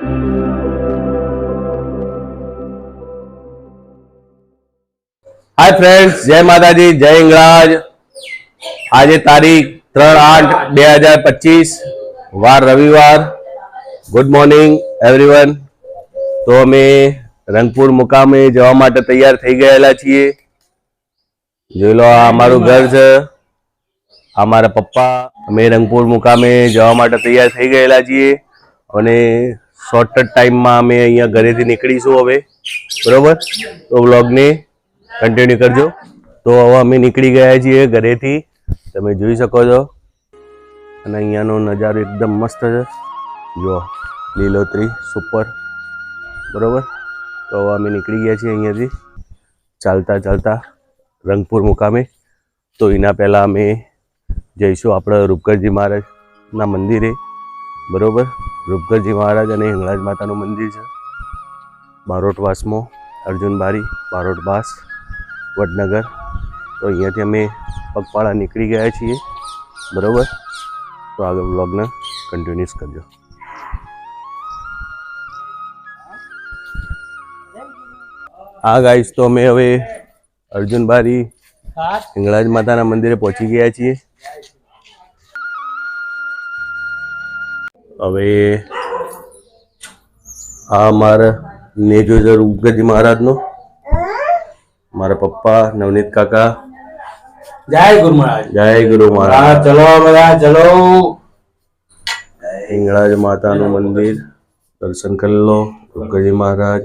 Hi friends જય માતાજી જય ઇંગળાજ આજે તારીખ ત્રણ આઠ બે હજાર પચીસ વાર રવિવાર ગુડ મોર્નિંગ એવરીવન તો અમે રંગપુર મુકામે જવા માટે તૈયાર થઈ ગયેલા છીએ। જોઈ લો, આ અમારું ઘર છે। આ મારા પપ્પા, અમે રંગપુર મુકામે જવા માટે તૈયાર થઈ ગયેલા છીએ। અને શોર્ટ ટાઈમમાં અમે અહીંયા ઘરેથી નીકળીશું હવે. બરોબર? તો વ્લોગને કન્ટિન્યુ કરજો. તો હવે અમે નીકળી ગયા છીએ ઘરેથી. તમે જોઈ શકો છો. અને અહીંયાનો નજારો એકદમ મસ્ત છે. જો, લીલોતરી, સુપર. બરોબર? તો હવે અમે નીકળી ગયા છીએ અહીંયાથી. ચાલતા ચાલતા રંગપુર મુકામે. તો એના પહેલાં અમે જઈશું આપણે રૂપકરજી મહારાજના મંદિરે. બરોબર? રૂપગરજી મહારાજ અને હિંગળાજ માતાનું મંદિર છે. બારોટવાસમો અર્જુન બારી બારોટવાસ વડનગર. તો અહીંયાથી અમે પગપાળા નીકળી ગયા છીએ. બરોબર? તો આગળ બ્લોગને કન્ટિન્યુઅસ કરજો. આ ગાઈસ તો અમે હવે અર્જુનબારી હિંગળાજ માતાના મંદિરે પહોંચી ગયા છીએ. હવે આ મારા નેજોજર ઉપગજી મહારાજનો. મારા પપ્પા નવનીત કાકા. જય ગુરુ મહારાજ. જય ગુરુ મહારાજ. ચલો બધા ચલો. હિંગળાજ માતાનું મંદિર. દર્શન કરી લો રૂપગજી મહારાજ.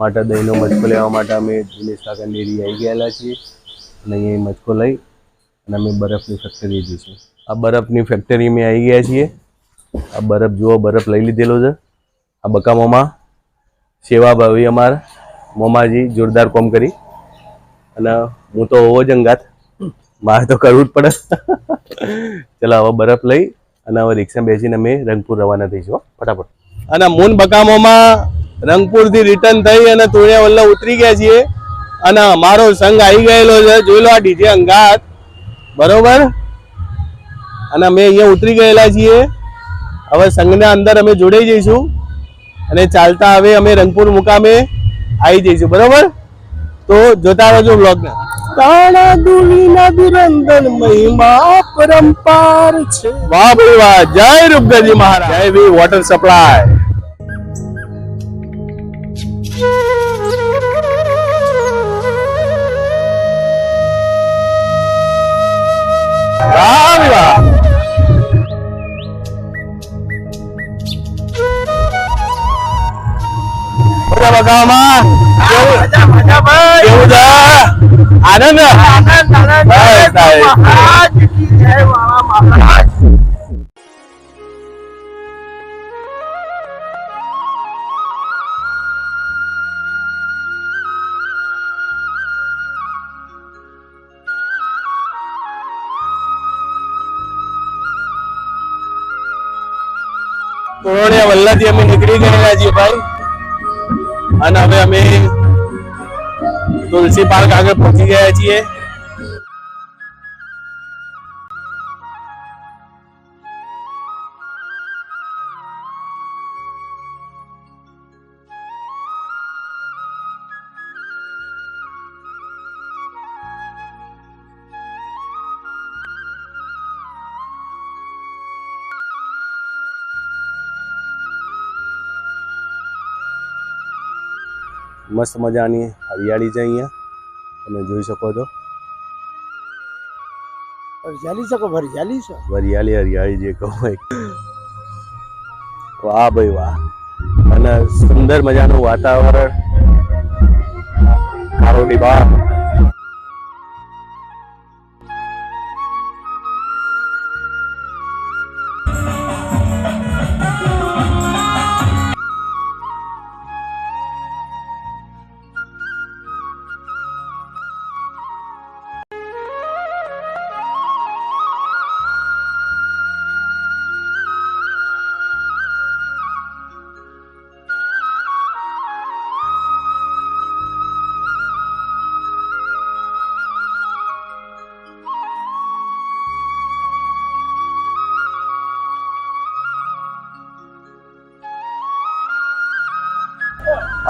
માટે દહીંનો મચકો લેવા માટે અમે દિનેશ કાકા ડેરી આવી ગયેલા છીએ અને અહીંયા મચકો લઈ અને અમે બરફની ફેક્ટરી જઈશું આ બરફની ફેક્ટરી મેં આવી ગયા છીએ આ બરફ જુઓ બરફ લઈ લીધેલો છે આ બકામોમાં સેવા ભાવી અમાર મોમાજી જોરદાર કોમ કરી. અને હું તો હોવો જ અંગાત. મારે તો કરવું જ પડે. ચલો, હવે બરફ લઈ અને હવે રિક્ષા બેસીને અમે રંગપુર રવાના થઈશું ફટાફટ. અને મૂન બકામોમાં રંગપુરથી રિટર્ન થઈ અને તુણિયા વલ્લભ ઉતરી ગયા છીએ. અને અમારો સંઘ આવી ગયેલો છે. જોઈ લો આ ડીજે અંગાત. બરોબર? અને અમે અહીંયા ઉતરી ગયેલા છીએ. હવે સંઘના અંદર અમે જોડાઈ જઈશું. અને ચાલતા હવે અમે રંગપુર મુકામે આવી જઈશું બરોબર? તો જોતા રહેજો બ્લોગને કાળા દુલીના બિરંદન મહિમા પરંપાર છે. વાહ ભાઈ વાહ જય રૂપગરજી મહારાજ. જય વી વોટર સપ્લાય બગાવમાં કેવું? અમે નીકળી ગયેલા છીએ ભાઈ. અને હવે અમે તુલસી પાર્ક આગળ પહોંચી ગયા છીએ. મસ્ત મજાની હરિયાળી છે અહીંયા. તમે જોઈ શકો છો. હરિયાળી છે હરિયાળી છે? હરિયાળી હરિયાળી જે કહો. વાહ ભાઈ વાહ. અને સુંદર મજાનું વાતાવરણ. કારોડી બા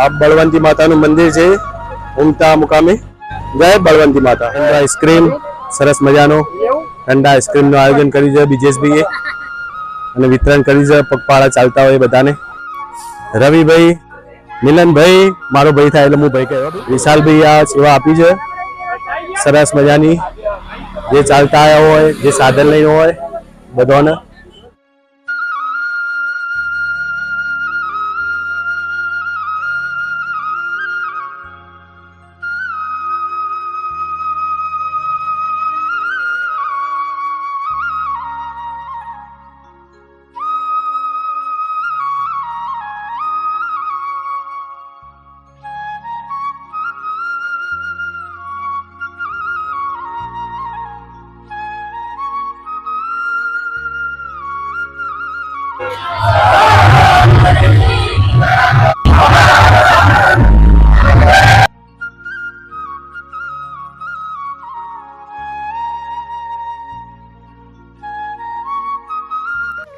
આ બળવંતી માતાનું મંદિર છે ઉમતા મુકામે. જય બળવંતી માતા. આઈસ્ક્રીમ સરસ મજાનો. ઠંડા આઈસ્ક્રીમનું આયોજન કર્યું છે બીજેશભાઈએ અને વિતરણ કર્યું છે પગપાળા ચાલતા હોય બધાને. રવિભાઈ, મિલનભાઈ, મારો ભાઈ થાય એટલે હું ભાઈ કહેવાય વિશાલભાઈ આ સેવા આપી છે. સરસ મજાની. જે ચાલતા આવ્યા હોય, જે સાધન લઈને હોય, બધાને.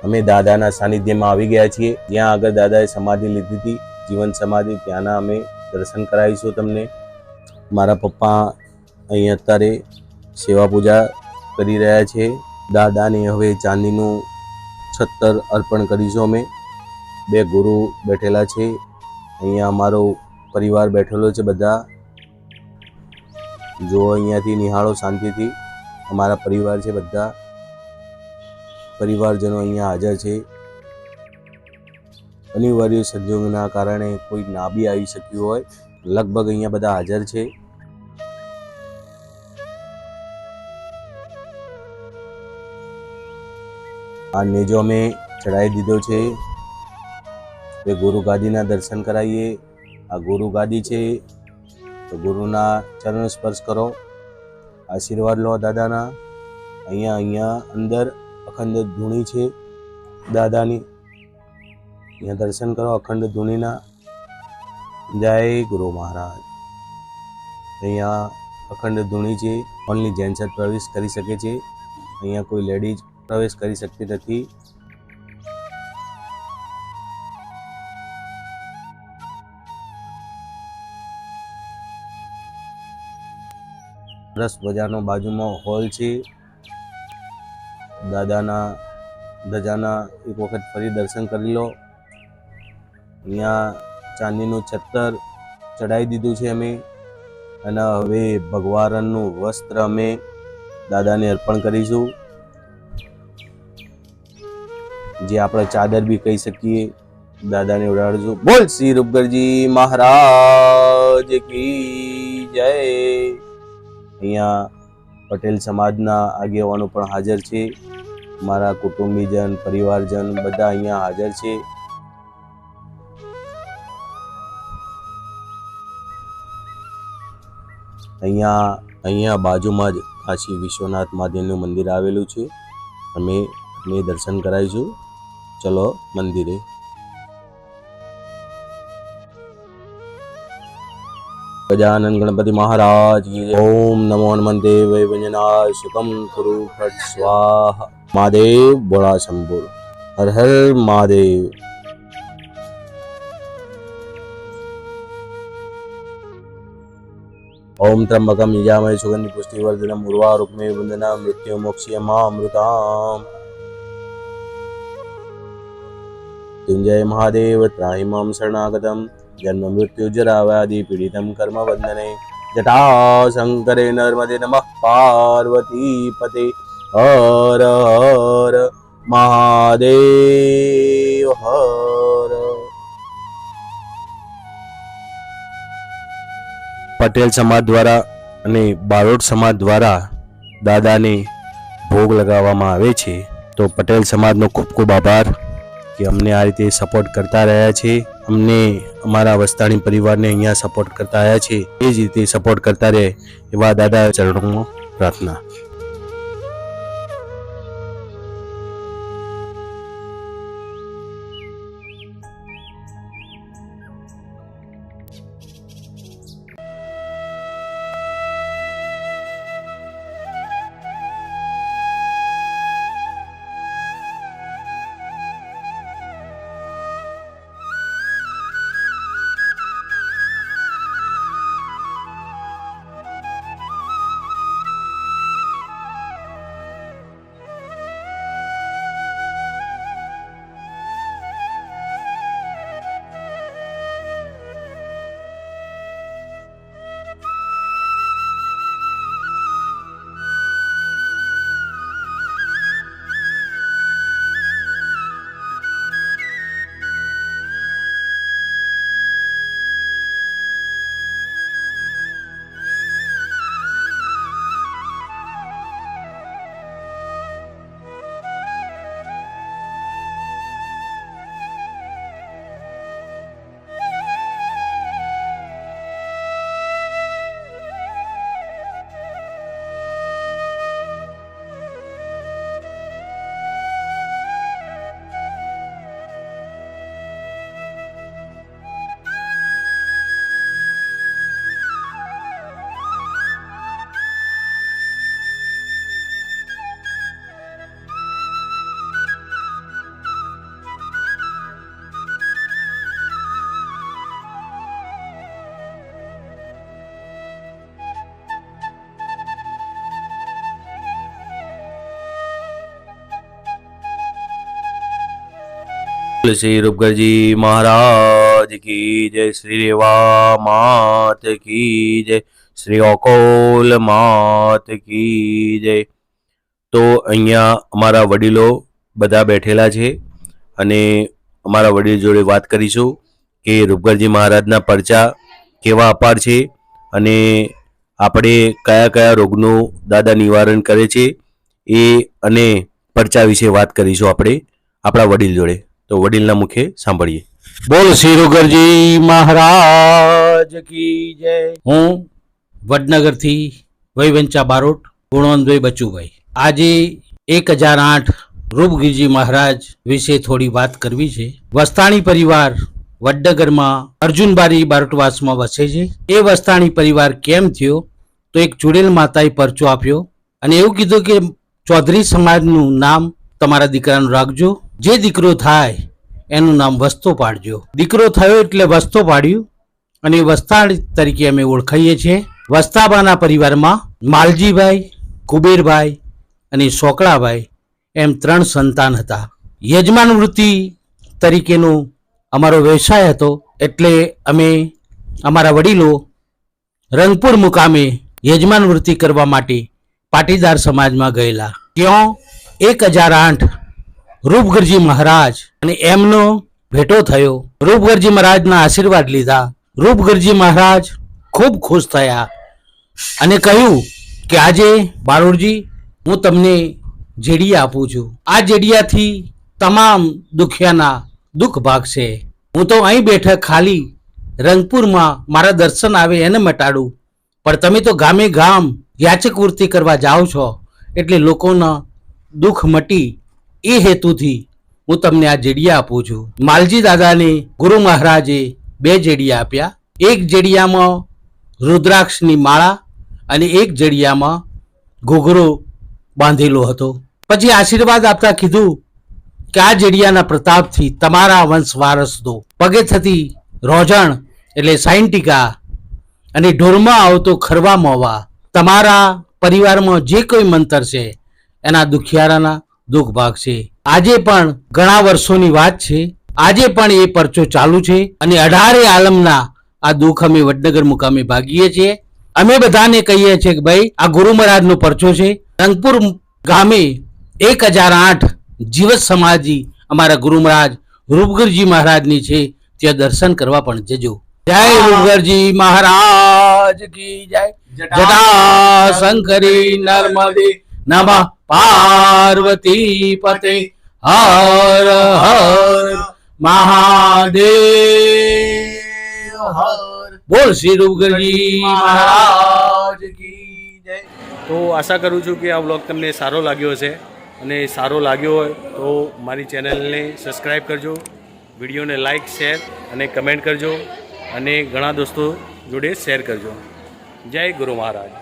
અમે દાદાના સાનિધ્યમાં આવી ગયા છીએ. જ્યાં આગળ દાદાએ સમાધિ લીધી હતી, જીવન સમાધિ. ત્યાંના અમે દર્શન કરાવીશું તમને. મારા પપ્પા અહીં અત્યારે સેવા પૂજા કરી રહ્યા છે. દાદાને હવે ચાંદીનું છત્તર અર્પણ કરીશું અમે. બે ગુરુ બેઠેલા છે. અહીંયા અમારો પરિવાર બેઠેલો છે બધા. જો અહીંયાથી નિહાળો શાંતિથી. અમારા પરિવાર છે બધા. પરિવારજનો અહીંયા હાજર છે. અનિવાર્ય સંજોગના કારણે કોઈ ના બી આવી શક્યું હોય. લગભગ અહીંયા બધા હાજર છે. આ નેજો અમે ચડાવી દીધો છે. એ ગુરુ ગાદીના દર્શન કરાવીએ. આ ગુરુ ગાદી છે. તો ગુરુના ચરણ સ્પર્શ કરો. આશીર્વાદ લો દાદાના. અહીંયા અહીંયા, અંદર. અખંડ ધૂણી છે, દાદાની. અહીંયા દર્શન કરો, અખંડ ધૂણીના. જય ગુરુ મહારાજ. અહીંયા અખંડ ધૂણી છે ઓનલી જેન્ટ્સ પ્રવેશ કરી શકે છે. અહીંયા કોઈ લેડીઝ પ્રવેશ કરી શકતી નથી. સરસ મજાનો બાજુમાં હોલ છે. દાદાના ધજાના એક વખત ફરી દર્શન કરી લો. અહીંયા ચાંદીનું છત્તર ચડાવી દીધું છે અમે. અને હવે ભગવાનનું વસ્ત્ર અમે દાદાને અર્પણ કરીશું. જે આપણે ચાદર બી કહી શકીએ, દાદાને ઉડાડીશું. બોલ શ્રી રૂપગરજી મહારાજ કી જય. અહીંયા પટેલ સમાજના આગેવાનો પણ હાજર છે. મારા કુટુંબીજન, પરિવારજન બધા અહીંયા હાજર છે. અહીંયા અહીંયા બાજુમાં જ કાશી વિશ્વનાથ મહાદેવનું મંદિર આવેલું છે. અમે અમે દર્શન કરાવીશું. ચલો મંદિરે. ગજાનન ગણપતિ મહારાજ ઓમ નમો હનુમંતે વૈવંજનાય સુખમ કુરુ ફટ સ્વાહા. મહાદેવ બોળા શંભુ હર હર મહાદેવ ઓમ ત્રંબકમ યજામય સુગંધિ પુષ્ટિવર્ધનમ રૂપમે વંદના મૃત્યુ મોક્ષ્ય અમૃતામ તુંજય મહાદેવ ત્રાહિ મામ શરણાગતમ જન્મ મૃત્યુ જરાવ્યાદિ પીડિતમ કર્મ વંદને જટા શંકરે નર્મદે નમઃ પાર્વતી પતે હર હર મહાદેવ હર. પટેલ સમાજ દ્વારા અને બારોટ સમાજ દ્વારા દાદાને ભોગ લગાવવામાં આવે છે. તો પટેલ સમાજનો ખૂબ ખૂબ આભાર કે અમને આ રીતે સપોર્ટ કરતા રહ્યા છે. અમને અમારા વસ્તાણી પરિવારને અહીંયા સપોર્ટ કરતા આવ્યા છે. એ જ રીતે સપોર્ટ કરતા રહે એવા દાદા ચરણોમાં પ્રાર્થના. શ્રી રૂપગરજી મહારાજ કી જય શ્રી રેવા માત કી જય શ્રી અકોલ માત કી જય તો અહીંયા અમારા વડીલો બધા બેઠેલા છે અને અમારા વડીલ જોડે વાત કરીશું કે રૂપગરજી મહારાજના પરચા કેવા અપાર છે અને આપણે કયા કયા રોગનું દાદા નિવારણ કરે છે એ અને પરચા વિશે વાત કરીશું આપણે આપણા વડીલ જોડે. તો વડીલના મુખે સાંભળીએ. બોલ શ્રી રોગરજી મહારાજ કી જય. હું વડનગરથી વૈવંચા બારોટ ગુણવંતભાઈ બચુભાઈ. આજે એક હજાર આઠ રૂપગીરજી મહારાજ વિશે થોડી વાત કરવી છે. વસ્તાણી પરિવાર વડનગરમાં અર્જુનબારી બારોટવાસમાં વસે છે. એ વસ્તાણી પરિવાર કેમ થયો? તો એક ચુડેલ માતાએ પરચો આપ્યો અને એવું કીધું કે ચૌધરી સમાજનું નામ તમારા દીકરાનું રાખજો. જે દીકરો થાય, એનું નામ વસ્તો પાડજો. દીકરો થયો એટલે વસ્તો પાડ્યું. અને વસ્તાળ તરીકે અમે ઓળખાઈએ છીએ. વસ્તાબાના પરિવારમાં માલજીભાઈ, કુબેરભાઈ અને સોકળાભાઈ એમ ત્રણ સંતાન હતા. યજમાન વૃત્તિ તરીકેનો અમારો વ્યવસાય હતો. એટલે અમે અમારા વડીલો રંગપુર મુકામે યજમાન વૃત્તિ કરવા માટે પાટીદાર સમાજમાં ગયેલા. ત્યાં એક હજાર આઠ રૂપગરજી મહારાજ અને એમનો ભેટો થયો. રૂપગરજી મહારાજના આશીર્વાદ લીધા. રૂપગરજી મહારાજ ખૂબ ખુશ થયા અને કહ્યું કે આજે બારોડજી, હું તમને જેડી આપું છું. આ જેડિયાથી તમામ દુખિયાના દુઃખ ભાગશે. હું તો અહીં બેઠા ખાલી રંગપુરમાં મારા દર્શન આવે એને મટાડું. પણ તમે તો ગામે ગામ યાચક વૃત્તિ કરવા જાઓ છો. એટલે લોકોના દુઃખ મટી એ હેતુથી હું તમને આ જેડિયા આપું છું. માલજી દાદાને ગુરુ મહારાજે બે જેડિયા આપ્યા. એક જેડિયામાં રુદ્રાક્ષની માળા અને એક જડિયામાં ઘૂઘરો બાંધેલો હતો. પછી આશીર્વાદ આપતા કીધું કે આ જડિયાના પ્રતાપથી તમારા વંશ વારસનો પગે થતી રોજણ એટલે સાયન્ટિકા અને ઢોરમાં આવતો ખરવા મોવા તમારા પરિવારમાં જે કોઈ મંતર છે એના દુખિયારાના દુઃખ ભાગ છે. આજે પણ ઘણા વર્ષોની વાત છે. આજે પણ એ પરચો ચાલુ છે અને અઢારે આલમના આ દુઃખ અમે વડનગર મુકામે ભાગીએ છીએ. અમે બધાને કહીએ છીએ કે ભાઈ આ ગુરુ મહારાજનો પરચો છે. રંગપુર ગામે એક હજાર આઠ જીવત સમાજી અમારા ગુરુ મહારાજ રૂપગરજી મહારાજની છે. ત્યાં દર્શન કરવા પણ જજો. જય રૂપગરજી મહારાજ કી જય. જટા શંકરી નર્મદે નમઃ. પાર્વતી પતે હર હર મહાદેવ. હર બોલ શ્રી રૂપગરજી મહારાજ કી જય. તો આશા કરું છું કે આ વ્લોગ તમને સારો લાગ્યો હશે. અને સારો લાગ્યો હોય તો મારી ચેનલને સબસ્ક્રાઈબ કરજો. વિડીયોને લાઈક શેર અને કમેન્ટ કરજો. અને ઘણા દોસ્તો જોડે શેર કરજો. જય ગુરુ મહારાજ.